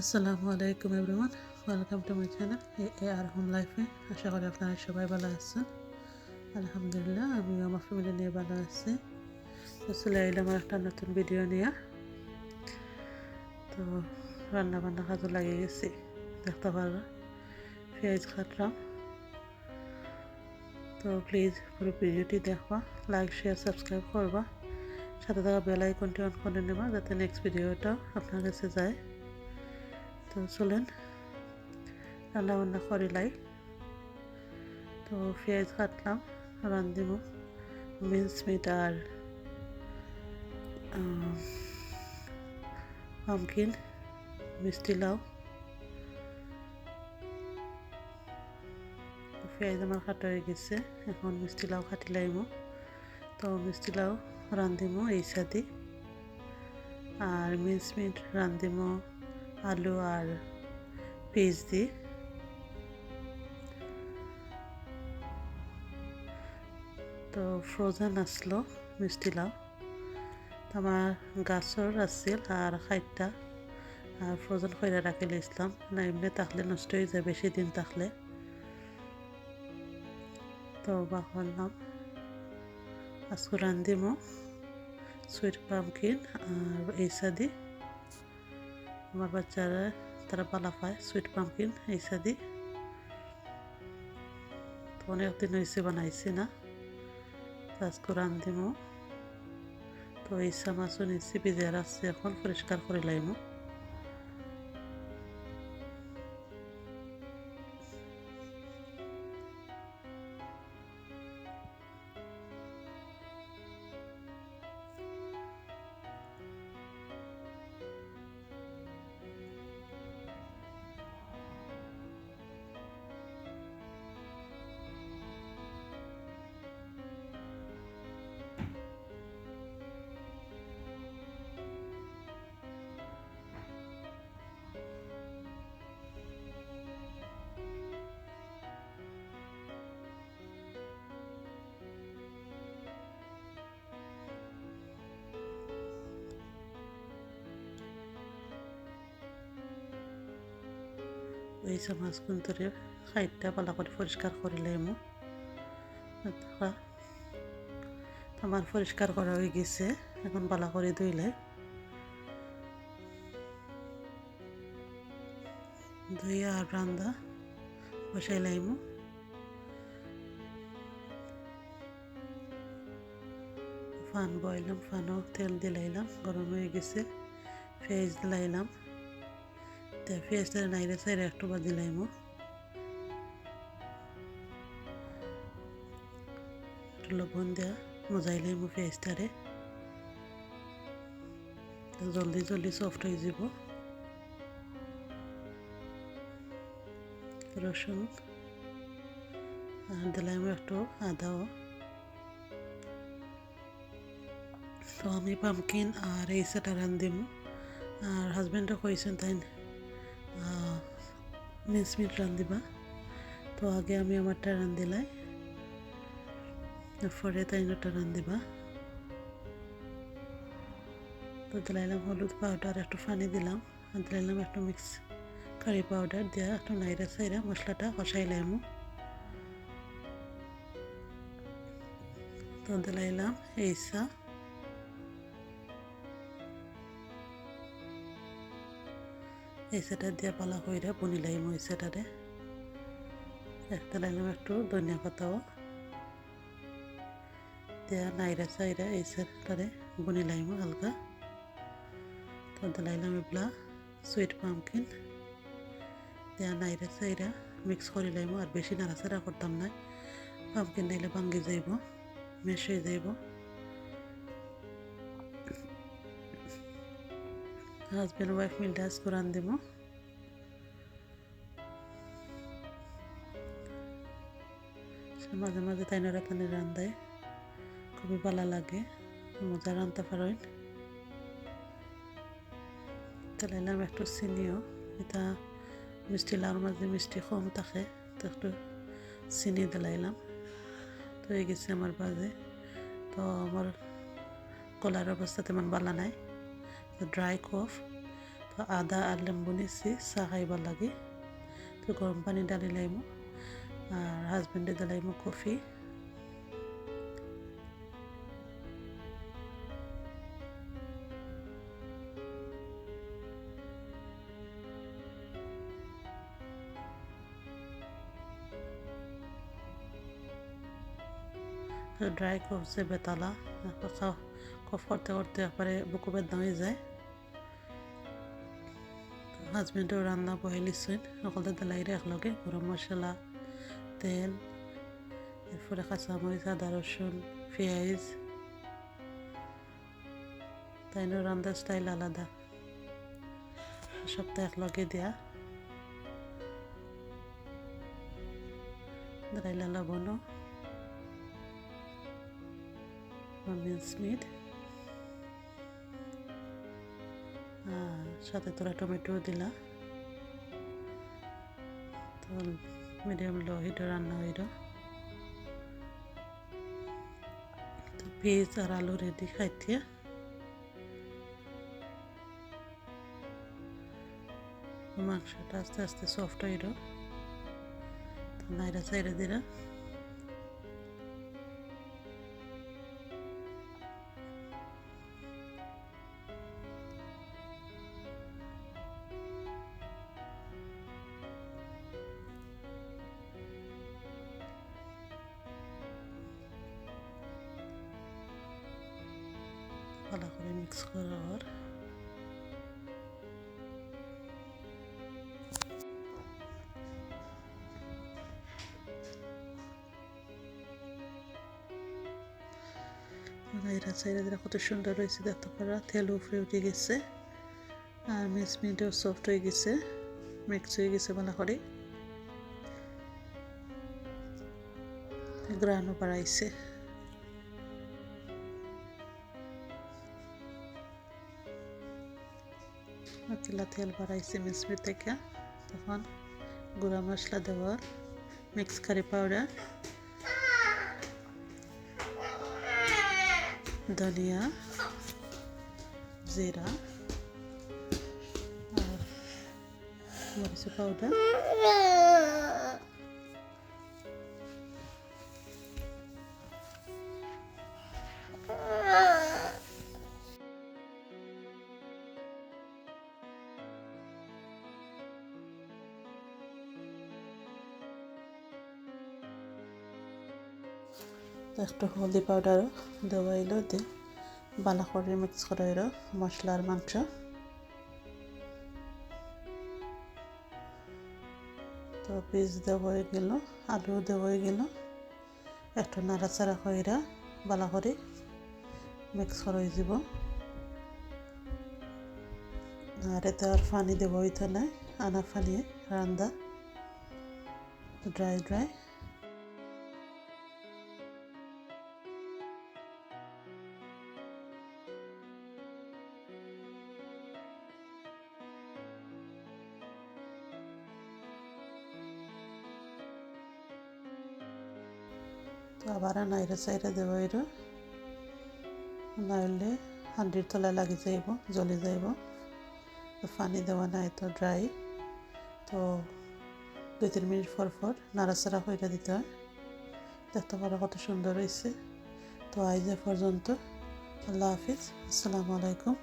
আসসালামু আলাইকুম everyone, welcome to my channel A R home লাইফে। আশা করি আপনারা সবাই ভালো আছেন। আলহামদুলিল্লাহ আমি আমার ফ্যামিলি নিয়ে ভালো আছি। তো চলে এলাম একটা নতুন ভিডিও নিয়ে। তো রান্না বান্না কাজও লাগিয়ে গেছি, দেখতে পারবা। পেঁয়াজ কাটলাম। তো প্লিজ পুরো ভিডিওটি দেখবা লাইক শেয়ার সাবস্ক্রাইব করবা। সাথে থাকা বেল আইকনটি অন করে নেবা, যাতে নেক্সট ভিডিওটা আপনার কাছে যায়। তো চলেন। রান্না বান্না তো পেঁয়াজ কাটলাম রান্ধিব মিন্স মিট আর পামকিন, মিষ্টি লাউ। পেঁয়াজ আমার কাটা হয়ে গেছে, এখন মিষ্টি লাউ কাটি লাইমো। তো মিষ্টি লাউ রান্ধিমো এই সাদি আর মিন্স মিট রান্ধিমো আলু আর পেঁয়াজ দি তো ফ্রোজেন আসলো, মিষ্টি লাউ। আমার গাছর আছিল আর খাইটা আর ফ্রোজেন খৈরা রাখি লাইছিলাম না, এমনি থাকলে নষ্ট হয়ে যায়, বেশি দিন থাকলে তো বা করলাম আজকে রান্ধিমো, সুইট পামকিন আর এই সাদি আমার বাচ্চারা, তারা পালা পায় সুইট পাম্পকিন সাদি তো অনেক দিন হয়েছে বানাইছি না। আজকে রান্ধিমো তো ইচ্ছা মাছও নিচ্ছি ভিজে রাখছি এখন, পরিষ্কার করে লাইমো। এই মাছ কুন্তরে খাইটা পালা করে পরিষ্কার করে লাইমু। আমার পরিষ্কার করা হয়ে গেছে, এখন পালা করে ধুইলে। ধুইয়া আর রান্দা বসাই লাইমু। ফান বইলাম, ফানও তেল দিলাইলাম গরম হয়ে গেছে পেঁয়াজ দিলাইলাম তে পেঁয়াজটা নাইরে সাইরে একটু দিলাইমো একটু লবণ দেওয়া মজাইলাইমো পেঁয়াজটারে জলদি জলদি সফট হয়ে যাব রসুন আর দিলাইমো একটু আদাও তো আমি পামকিন আর এই সেটা রান্ধিমো আর হাজব্যান্ডও কইছেন তাই মিট রান্ধিবা তো আগে আমি আমারটা রান্ধিলাই পরে তাইনটা রান্ধিবা তো দিলাইলাম হলুদ পাউডার, একটু পানি দিলাম। আর দিলাইলাম একটু মিক্স কারি পাউডার দিয়া একটু নাইরা সাইরা মশলাটা কষাইলাম তো দিলাইলাম এইসা এই সেটা দিয়ে পালা কইরা বনি লাইম ওই সেটারে। একটা লাইলাম একটু ধনিয়া পাতাও। দেয়া নাইরা চাইরা এই সেটারে বনি লাইম হালকা। তো দিলাইলাম এগুলা সুইট পামকিন দেয়া নাইরা চাইরা মিক্স করে লাইম, আর বেশি নাড়াচাড়া করতাম না। পামকিন দিলে ভাঙ্গি যাইব মেশ হয়ে যাইব। হাজব্যান্ড ওয়াইফ মিলটা আজকে রান্ধব মাঝে মাঝে তাইনারা তানে রান্ধায়। খুবই ভালো লাগে, মজা রান্ধতে পারেন তাইলাম একটু চিনিও এটা মিষ্টি লাউর মাঝে মিষ্টি কম থাকে, তো একটু চিনি দিলাইলাম। তো এই গেছে আমার বাজে। তো আমার গলার অবস্থা তেমন ভালো নাই। ড্রাই কফ তো তো আদা আর লেম্বু নিচ্ছি চা খাইবার লাগে তো গরম পানি ডালি লাইমু আর হাজবেন্ডে দিলাইমু কফি ড্রাই করছে বেতালা কথা কফ করতে করতে একবারে বুকু বেদনা হয়ে যায়। হাজবেন্ডও রান্না বহে লিছেন সকলে দেলাইরে একলগে, গরম মশলা, তেল, এরপরে কাঁচামরিচ, আদা, রসুন, পেঁয়াজ। তাইনো রান্নার স্টাইল আলাদা। সবটা একলগে দেয়া। দাঁড়াইলা লবণও। মিন্স মিট সাথে তোরা টমেটো দিলা। তো মিডিয়াম লো হিটে রান্না হইল তো পেঁয়াজ আর আলু রেডি খাইতে। মাংসটা আস্তে আস্তে সফট হইল তো নাইরা সাইডে দিলা। ভালো করে মিক্স করার এরা সাইডে কত সুন্দর রয়েছে দেখতে পারা, তেল উপরে উঠে গেছে, আর মিক্স মিটও সফট হয়ে গেছে মিক্স হয়ে গেছে ভালো করে। গ্রানও বাড়াইছে। পাতলা তেল বাড়াইছি মিশ্রি থেকে। তখন গুঁড়া মশলা দেওয়ার মিক্স কারি পাউডার ধনিয়া, জিরা, আর মরিচ পাউডার একটু হলদি পাউডারও দেওয়া এলো, দিয়ে বালা করে মিক্স করা এলো মশলার মাংস। তো পিস দেওয়া হয়ে গেল আলু দেওয়া হয়ে গেল। একটু নাড়াচাড়া কইরা বালা করে মিক্স করা যাব। আর এতে আর পানি দেব হইতে নাই আনা পানি, রান্দা ড্রাই ড্রাই তো আবার নাইরে সাইরে দেব, এর। নাইলে হান্ডির তলায় লাগি যাইব, জ্বলি যাইব। তো পানি দেওয়া নাই তো ড্রাই তো দুই, তিন মিনিট পর পর নাড়াচাড়া করে দিতে হয়। দেখতে পারো কত সুন্দর হয়েছে তো আজ পর্যন্ত, আল্লাহ হাফিজ। আসসালামু আলাইকুম।